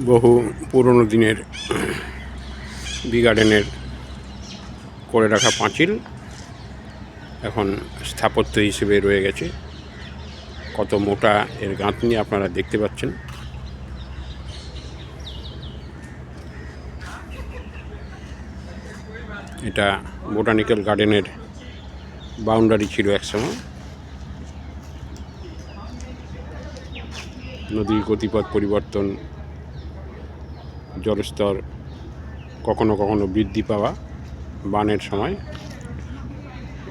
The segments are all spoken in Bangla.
বহু পুরনো দিনের বি গার্ডেনের করে রাখা পাঁচিল এখন স্থাপত্য হিসেবে রয়ে গেছে। কত মোটা এর গাঁথনি আপনারা দেখতে পাচ্ছেন। এটা বোটানিক্যাল গার্ডেনের বাউন্ডারি ছিল একসময় নদীর গতিপথ পরিবর্তন জলস্তর কখনো কখনো বৃদ্ধি পাওয়া বানের সময়।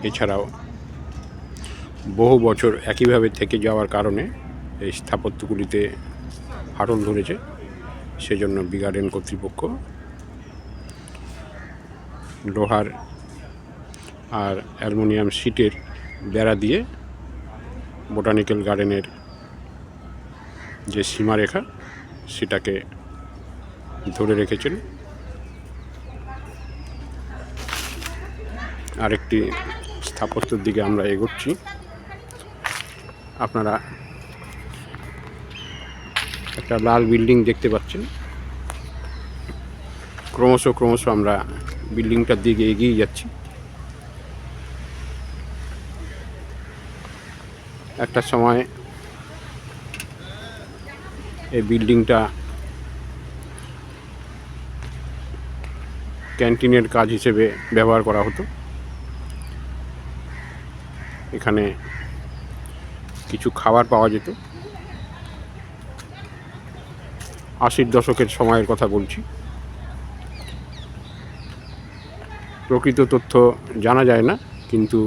এছাড়াও বহু বছর একইভাবে থেকে যাওয়ার কারণে এই স্থাপত্যগুলিতে ফাটল ধরেছে, সেজন্য বিগার্ডেন কর্তৃপক্ষ লোহার আর অ্যালুমিনিয়াম শিটের বেড়া দিয়ে বোটানিক্যাল গার্ডেনের যে সীমারেখা, সেটাকে ধরে রেখেছেন। আরেকটি স্থাপত্যের দিকে আমরা এগোচ্ছি। আপনারা একটা লাল বিল্ডিং দেখতে পাচ্ছেন। ক্রমশ ক্রমশ আমরা বিল্ডিংটার দিকে এগিয়ে যাচ্ছি। একটা সময় এই বিল্ডিংটা ক্যান্টিনের কাজ হিসেবে ব্যবহার করা হতো। এখানে কিছু খাবার পাওয়া যেত। আশির দশকের সময়ের কথা বলছি। প্রকৃত তথ্য জানা যায় না, কিন্তু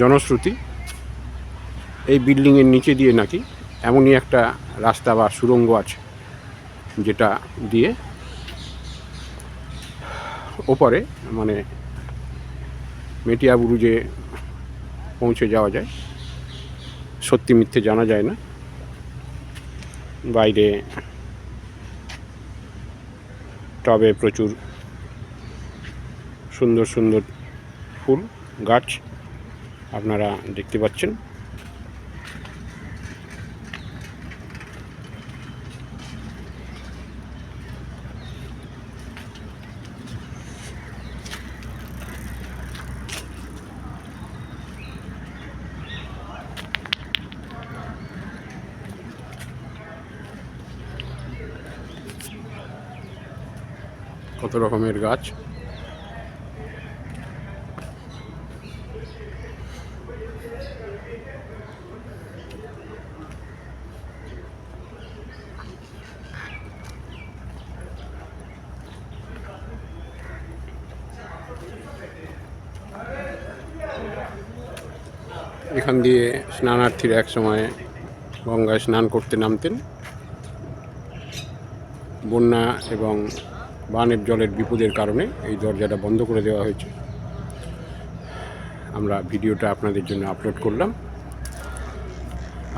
জনশ্রুতি এই বিল্ডিংয়ের নিচে দিয়ে নাকি এমনই একটা রাস্তা বা সুড়ঙ্গ আছে, যেটা দিয়ে ওপরে মানে মেটিয়া বুরুজে পৌঁছে যাওয়া যায়, সত্যি মিথ্যে জানা যায় না। বাইরে টবে প্রচুর সুন্দর সুন্দর ফুল, গাছ আপনারা দেখতে পাচ্ছেন। কত রকমের গাছ। এখান দিয়ে স্নানার্থীরা এক সময় গঙ্গায় স্নান করতে নামতেন। বন্যা এবং বানের জলের বিপদের কারণে এই দরজাটা বন্ধ করে দেওয়া হয়েছে। আমরা ভিডিওটা আপনাদের জন্য আপলোড করলাম।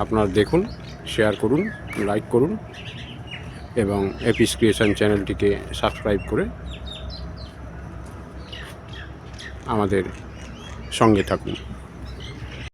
আপনারা দেখুন শেয়ার করুন লাইক করুন এবং এপিস ক্রিয়েশন চ্যানেলটিকে সাবস্ক্রাইব করে আমাদের সঙ্গে থাকুন।